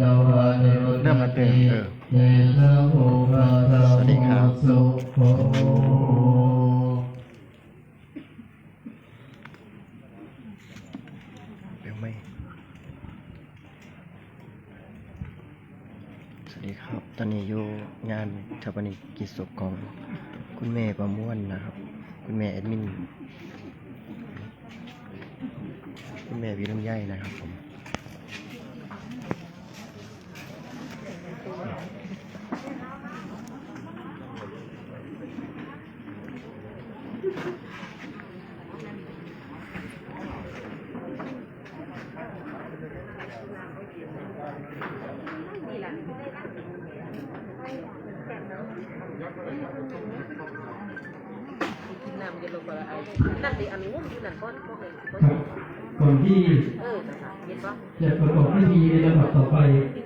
ตวานิรุตเริ่มแล้วเต้นเออเตชะโภคาตาสวัสดีครับสุโขเร็วไหมสวัสดีครับ ตอนนี้อยู่งานชาปนกิจศพของคุณแม่ประมวลนะครับ คุณแม่แอดมิน คุณแม่วีลำไยนะครับผม น้ำเย็นลงไปแล้วไอ้นั่นดิอันนู้นที่นั่น ก้อนพวกเลยครับก่อนที่เออนะคะเย็นปะจะประกอบพิธีในลำดับต่อไปกิ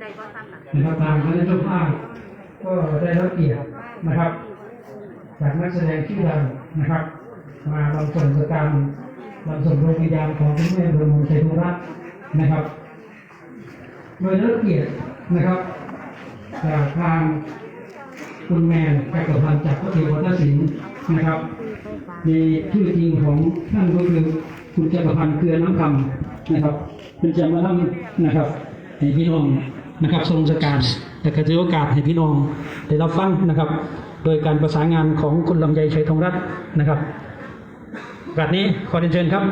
นวันน่ะครับทางคณะเจ้าภาพก็ได้รับเกียรตินะครับ จากนักแสดงชื่อดังนะครับ มาลำส่งสกรรมลำส่งโรงพยาบาลของคุณแม่บรมชัยธุรัตน์นะครับ โดยรับเกียรตินะครับจากทางคุณแมนจักรพันจากพระเทวทัศสินนะครับในชื่อจริงของท่านก็คือคุณจักรพันธ์เกลือน้ำคำนะครับเป็นจะมาทำนะครับให้พี่น้อง นะครับทรงสการแต่ก็ถือโอกาสให้พี่น้องได้รับฟังนะครับ โดยการประสานงานของคุณลำไยชัยทองรัตน์นะครับโอกาสนี้ขอเรียนเชิญครับ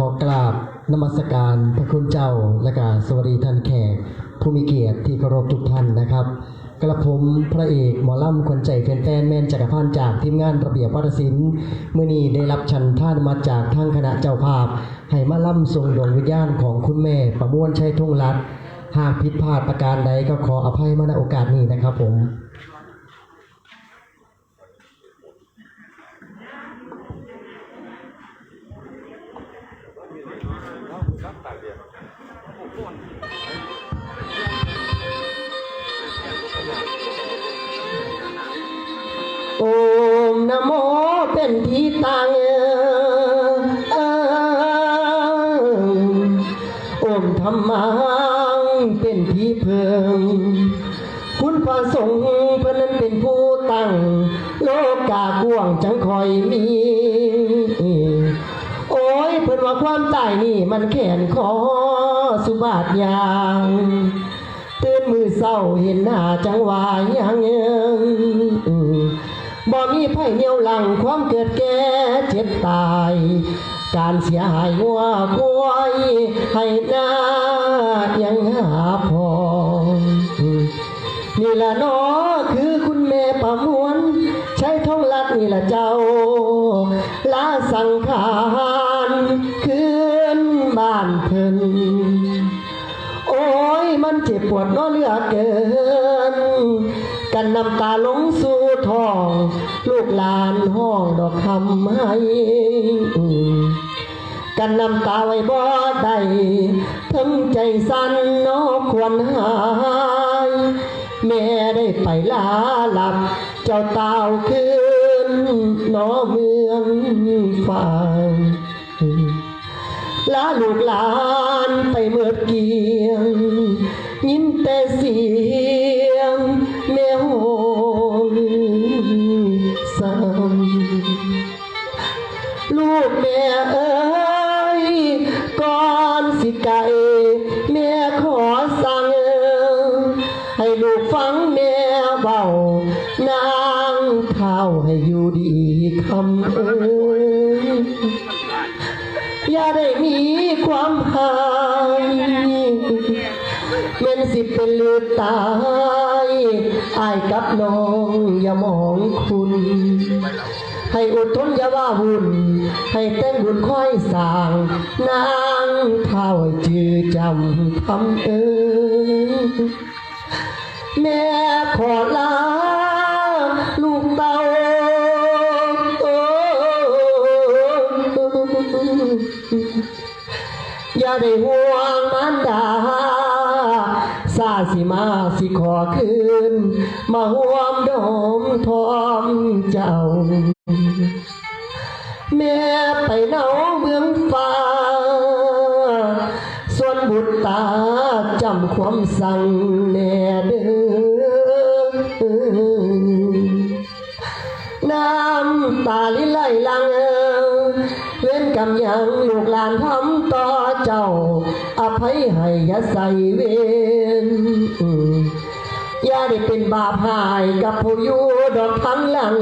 ขอกราบนมัสการพระคุณเจ้าและกาสวัสดีท่านแขก ผู้มีเกียรติที่เคารพทุกท่านนะครับ กระผมพระเอกหมอลำคนใจแฟนๆแม่นจักรพันธ์จากทีมงานระเบียบวัฒนศิลป์เมื่อนี้ได้รับชันท่านมาจากทางคณะเจ้าภาพ ให้มาล่ำทรงดวงวิญญาณของคุณแม่ประมวลชัยทุ่งรัตหากผิดพลาดประการใดก็ขออภัยมาณโอกาสนี้นะครับผม ตังเอ่อโอมธรรมังเป็นที่เพิงคุณพระสงฆ์เพื่อนั้นเป็นผู้ตั้ง โลกกากวงจังคอยมี โอ้ยเพื่อนว่าความตายนี่มันแขนคอสุบาทยางตื่นมือเศร้าเห็นหน้าจังหวายังเง บ่มีไผเหนียวหลังความเกิดแก่เจ็บตาย การเสียหายงัวควายให้หน้ายังหาพอนี่ละเนอคือคุณแม่ประมวล ใช้ท้องลัดนี่ละเจ้าลาสังขารคืนบ้านเพิ่นโอ้ยมันเจ็บปวดน้อเหลือเกิน กันน้ำตาลงสู่ท้อง ลูกหลานห้องดอกคำให้กันน้ำตาไว้บ่ได้ทั้งใจสั่นนอควรหายแม่ได้ไปลาหลับ เจ้าตาคืนนอเมืองฟ้าลาลูกหลานไปเมื่อเกียง ยินแต่เสีย ลูกแม่เอ้ยก่อนสิไก่แม่ขอสั่ง ให้ลูกฟังแม่เบานางเท้าให้อยู่ดีคำเอ้ยอย่าได้มีความหายเม่นสิเป็นลือตายอายกับน้องอย่ามองคุณ ให้อดทนอย่าว่าวุ่น ให้แต่งบุญค่อยสร้าง นางเท่าจือจำทำเออแม่ขอลาลูกเต้าอย่าได้ห่วงมารดาซาสิมาสิขอคืน มาห่วมดมทอมเจ้า แม่ไปเนาเมืองฟ้า ส่วนบุตรตาจำความสั่งแน่เด้อน้ำตาลิไหลลังเว้นกำยังลูกหลานทำต่อเจ้า อภัยให้ยาใส่เวร อย่าได้เป็นบาปหายกับผู้อยู่ดอกทั้งหลัง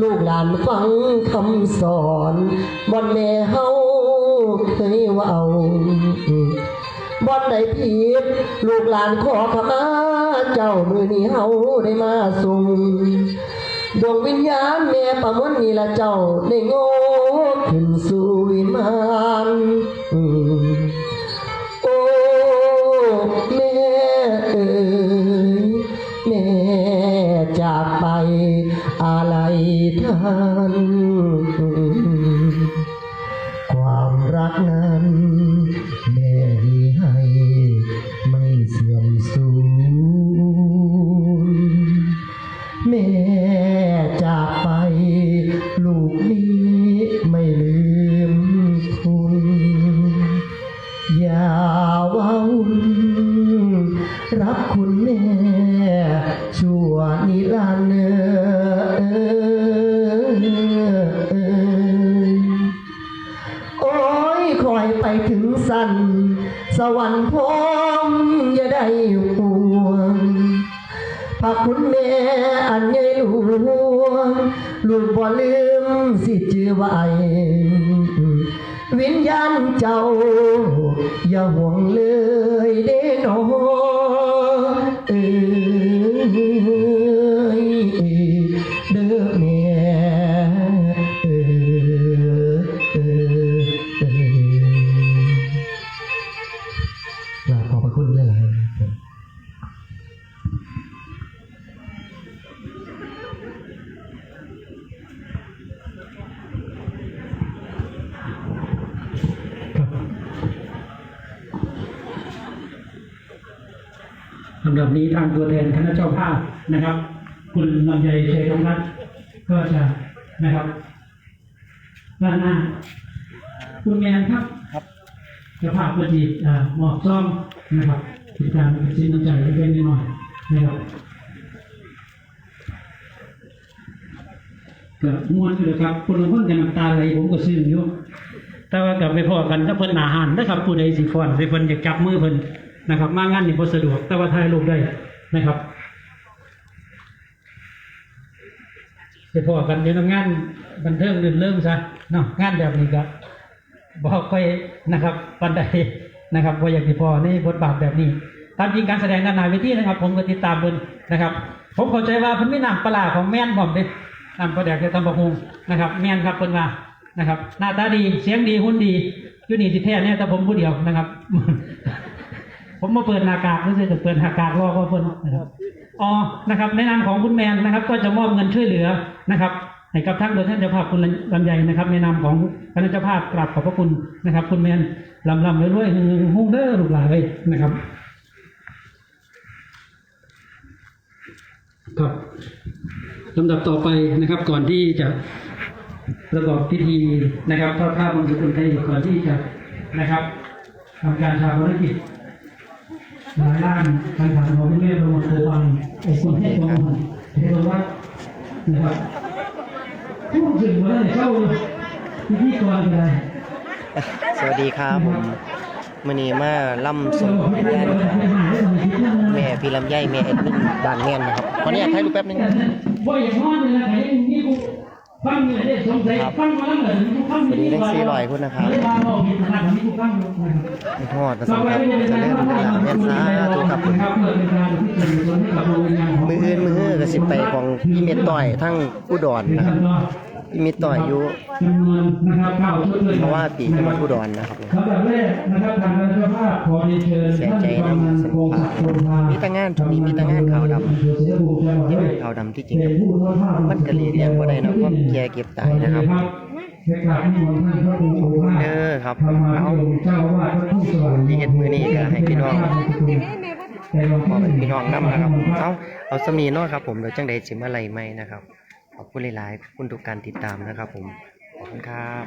ลูกหลานฟังคำสอนบอนแม่เฮาเคยว่าบอนใดผิดลูกหลานขอขมาเจ้ามือนี้เฮาได้มาส่งดวงวิญญาณแม่ประมวลนี่ละเจ้าได้โง่ขึ้นสู่วิมาน ลอยไปถึงสัน สวรรค์พมอย่าได้ห่วงพระคุณแม่อันใหญ่หลวงลูกบ่ลืมสิจือไว้วิญญาณเจ้า อย่าห่วงเลย ลำดับนี้ทางตัวแทนคณะเจ้าภาพนะครับ คุณลำไยชัยธงรัตน์ก็จะนะครับด้านหน้า คุณแมนครับครับเจ้าภาพก็จีอ่าหมอบซ่อมนะครับติดตามเป็นชิ้นน้ำใจเล็กๆน้อยๆนะครับก็ม้วนเลยครับคนละคนกันน้ำตาไหลผมก็ซึ้งอยู่แต่ว่ากลับไปพอกันถ้าเพิ่นอาหารนะครับผู้ใดสิฟ้อนสิเพิ่นอยากจับมือเพิ่น นะครับ มางานนี่บ่สะดวก แต่ว่าถ่ายรูปได้นะครับไปพอกันอยู่ในงานบันเทิงรื่นเริ่มซะเนาะงานแบบนี้ก็บ่ค่อยนะครับปานใดนะครับบ่อยากสิพอในบทบาทแบบนี้ ตามจริงการแสดงด้านหน้าเวทีนะครับ ผมก็ติดตามเพิ่นนะครับ ผมเข้าใจว่าเพิ่นมีน้ำปลาร้าของแม่นพร้อมเด้นำปลาแดกจะตำบักหุ่งนะครับ แม่นครับเพิ่นว่านะครับ หน้าตาดีเสียงดีหุ่นดีอยู่นี่สิแท้เนี่ยแต่ผมผู้เดียวนะครับ ผมมาเปิดหน้ากากรู้สึกจะเปิดหน้ากากรอก็เพิ่นนะครับอ๋อนะครับ ในนามของคุณแมนนะครับ ก็จะมอบเงินช่วยเหลือนะครับให้กับท่านโดยท่านเจ้าภาพคุณลำไยนะครับในนามของคณะเจ้าภาพกราบขอบพระคุณนะครับ คุณแมนลำลำรวยๆหุ่งเด้อลูกหลานเลยนะครับ ครับลำดับต่อไปนะครับ ก่อนที่จะประกอบพิธีนะครับทอดผ้าบางสุกุลไทยก่อนที่จะนะครับทำการชาปนกิจ หลายด้านทางฐานของพระแม่ประมวลโคปังองค์คุณให้ประมวลเทววัฒน์นะครับพูดถึงว่าเข้าพิธีกรอะไรสวัสดีครับผมมื่อนี้มาล่ำส่งวิญญาณแม่พี่ลำไยแม่เอ็ดมินบ้านแม่นนะครับขออนุญาตถ่ายรูปแป๊บนึง ว่าท่าน้อยเลยนะใครยังมีกูฟังเนี่ยได้สงสัยฟังมาแล้วเหรอกูฟังสวัสดีทั้ง400คนนะครับไม่มาบอกผิดนะครับมีกูฟังอยู่นะครับไม่ทอดนะสังครับจะเล่นหลังแม่นซาตัวครับมืออื่นมือฮื้อก็สิบไปของพี่เม็ดต่อยทั้งอุดรนะครับ พี่มิตรต่ออายุ้ยเพราะว่าปีจังหวัดอุดรนะครับลำดับแรกนะครับทางรัฐบาลขอเรีชิญท่านจกำนันำเงศัพงามีแตางานทุกนี้มีแตางงานขาวดำที่เป็นขาวดำที่จริง เป็นรับภาพมันก็เลยเรียกว่าได้นะก็แก่เก็บตายนะครับ เอกอครับเอา นิที่เฮ็ดมื้อนี้ก็ให้พี่น้องหพอเป็นพี่น้องน้มนะครับ เอาเอาสำนีเนาครับผมเดี๋ยวจังเดจิมอะไรไหมนะครับ ขอบคุณหลายๆคุณทุกการติดตามนะครับผม ขอบคุณครับ